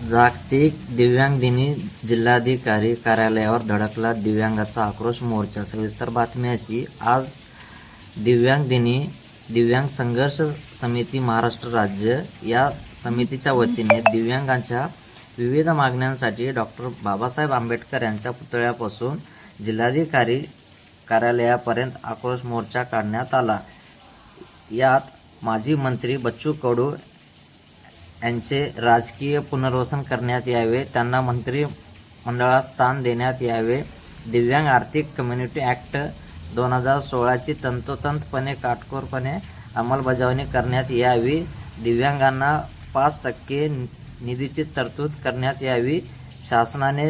जागतिक दिव्यांग दिनी जिल्हाधिकारी कार्यालयावर धडकला दिव्यांगाचा आक्रोश मोर्चा. सविस्तर बातमी अशी आज दिव्यांग दिनी दिव्यांग संघर्ष समिती महाराष्ट्र राज्य या समितीच्या वतीने दिव्यांगांच्या विविध मागण्यांसाठी डॉक्टर बाबासाहेब आंबेडकर यांच्या पुतळ्यापासून जिल्हाधिकारी कार्यालयापर्यंत आक्रोश मोर्चा काढण्यात आला. यात माजी मंत्री बच्चू कडू यांचे राजकीय पुनर्वसन करण्यात यावे. त्यांना मंत्रिमंडळात स्थान देण्यात यावे. दिव्यांग आर्थिक कम्युनिटी ॲक्ट दोन हजार सोळाची तंतोतंतपणे काटकोरपणे अंमलबजावणी करण्यात यावी. दिव्यांगांना पाच टक्के निधीची तरतूद करण्यात यावी. शासनाने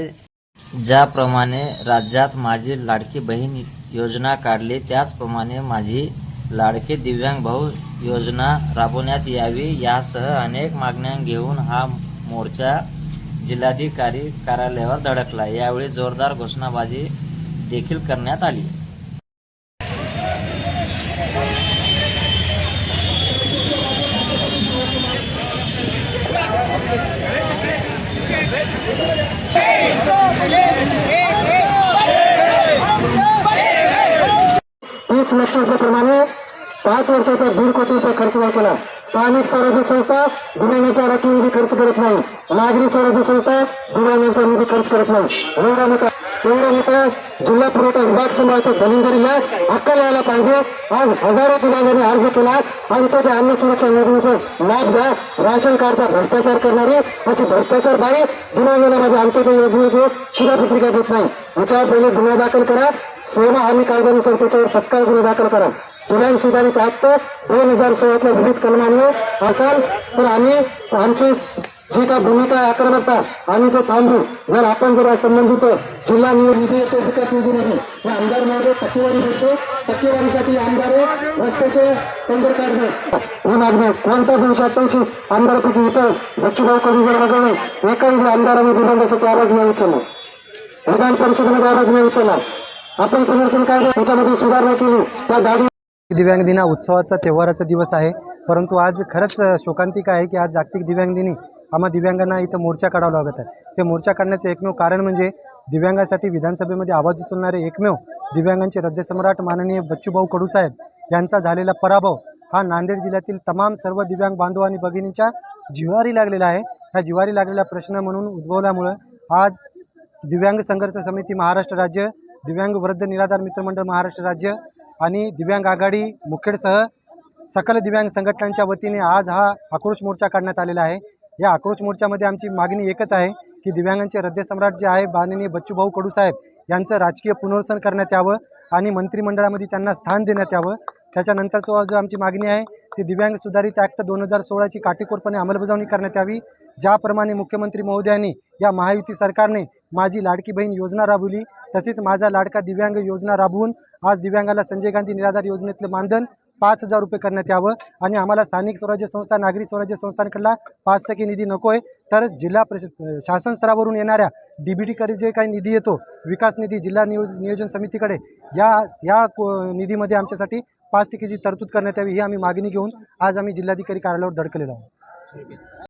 ज्याप्रमाणे राज्यात माझी लाडकी बहीण योजना काढली त्याचप्रमाणे माझी लाडके दिव्यांग भाऊ योजना राबवण्यात यावी. यासह अनेक मागण्या घेऊन हा मोर्चा जिल्हाधिकारी कार्यालयावर धडकला. यावेळी जोरदार घोषणाबाजी देखील करण्यात आली. तीस लक्ष पाच वर्षाचा दीड कोटी रुपये खर्च वाचला स्थानिक स्वराज्य संस्था दिव्यांगाचा राखीव निधी खर्च करत नाही. नागरी स्वराज्य संस्था दिव्यांगांचा निधी खर्च करत नाही. एवढा मोठा एवढा मोठा जिल्हा पुरवठा विभाग सांभाळतो धनंजरीला हक्क यायला पाहिजे. आज हजारो दिव्यांगांनी अर्ज केला आणि तो त्या अन्न सुरक्षा योजनेचा लाभ द्या राशन कार्डचा भ्रष्टाचार करणारी अशी भ्रष्टाचार बाई दिव्यांगांना माझ्या अंत्योदय योजनेची शिधापत्रिका देत नाही. याच्यावर पहिले गुन्हा दाखल करा. सेवा हमी कायद्यानुसार त्याच्यावर तत्काळ गुन्हा दाखल करा. दिव्यांग सुधारित ऍक्ट दोन हजार सोळातल्या विविध कलमांवर असाल. तर आम्ही आमची जी काय भूमिका आक्रमकता आम्ही ते थांबू जर आपण जर संबंधित जिल्हा निधी निधी येतो विकास नाही या आमदार महोदय टक्केवारी देतो. टक्केवारीसाठी आमदार रस्त्याचे टेंडर काढणे. ही मागणी. कोणत्या दोनशे अठ्ठ्याऐंशी आमदारपैकी इथं बच्चूभाऊ कडू वगळणे वगळले एकाही आमदारांनी दिव्यांगासाठी आवाज नाही उचलला. विधान परिषदेमध्ये आवाज नाही उचलला. आपण पुनर्वसन कायदा त्याच्यामध्ये सुधारणा केली. त्या गाडी दिव्यांग दिना उत्सवाचा तेव्हाराचा दिवस आहे. परंतु आज खरंच शोकांतिक आहे की आज जागतिक दिव्यांग दिनी आम्हा दिव्यांगांना इथं मोर्चा काढावा लागत आहे. हे मोर्चा काढण्याचं एकमेव कारण म्हणजे दिव्यांगासाठी विधानसभेमध्ये आवाज उचलणारे एकमेव दिव्यांगांचे रद्यसम्राट माननीय बच्चूभाऊ कडूसाहेब यांचा झालेला पराभव हा नांदेड जिल्ह्यातील तमाम सर्व दिव्यांग बांधव आणि भगिनींच्या जिव्हारी लागलेला आहे. ह्या जिवारी लागलेला प्रश्न म्हणून उद्भवल्यामुळं आज दिव्यांग संघर्ष समिती महाराष्ट्र राज्य दिव्यांग वृद्ध निराधार मित्रमंडळ महाराष्ट्र राज्य आणि दिव्यांग आघाडी मुखेडसह सकल दिव्यांग संघटनांच्या वतीने आज हा आक्रोश मोर्चा काढण्यात आलेला आहे. या आक्रोश मोर्चामध्ये आमची मागणी एकच आहे की दिव्यांगांचे हृदयसम्राट जे आहे माननीय बच्चूभाऊ कडूसाहेब यांचं राजकीय पुनर्वसन करण्यात यावं आणि मंत्रिमंडळामध्ये त्यांना स्थान देण्यात यावं. त्याच्यानंतरचं जो आमची मागणी आहे ती दिव्यांग सुधारित ॲक्ट दोन हजार सोळाची काटेकोरपणे अंमलबजावणी करण्यात यावी ज्याप्रमाणे मुख्यमंत्री महोदयांनी या महायुती सरकारने माझी लाडकी बहीण योजना राबवली तसेच माझा लाडका दिव्यांग योजना राबवून आज दिव्यांगाला संजय गांधी निराधार योजनेतलं मानधन पाच हजार रुपये करण्यात यावं आणि आम्हाला स्थानिक स्वराज्य संस्था नागरी स्वराज्य संस्थांकडला पाच टक्के निधी नको आहे तर जिल्हा प्रश शासन स्तरावरून येणाऱ्या डी बी टीकडे जे काही निधी येतो विकास निधी जिल्हा नियोज नियोजन समितीकडे या या को निधीमध्ये आमच्यासाठी पाच टक्केची तरतूद करण्यात यावी ही आम्ही मागणी घेऊन आज आम्ही जिल्हाधिकारी कार्यालयावर धडकलेलो आहोत.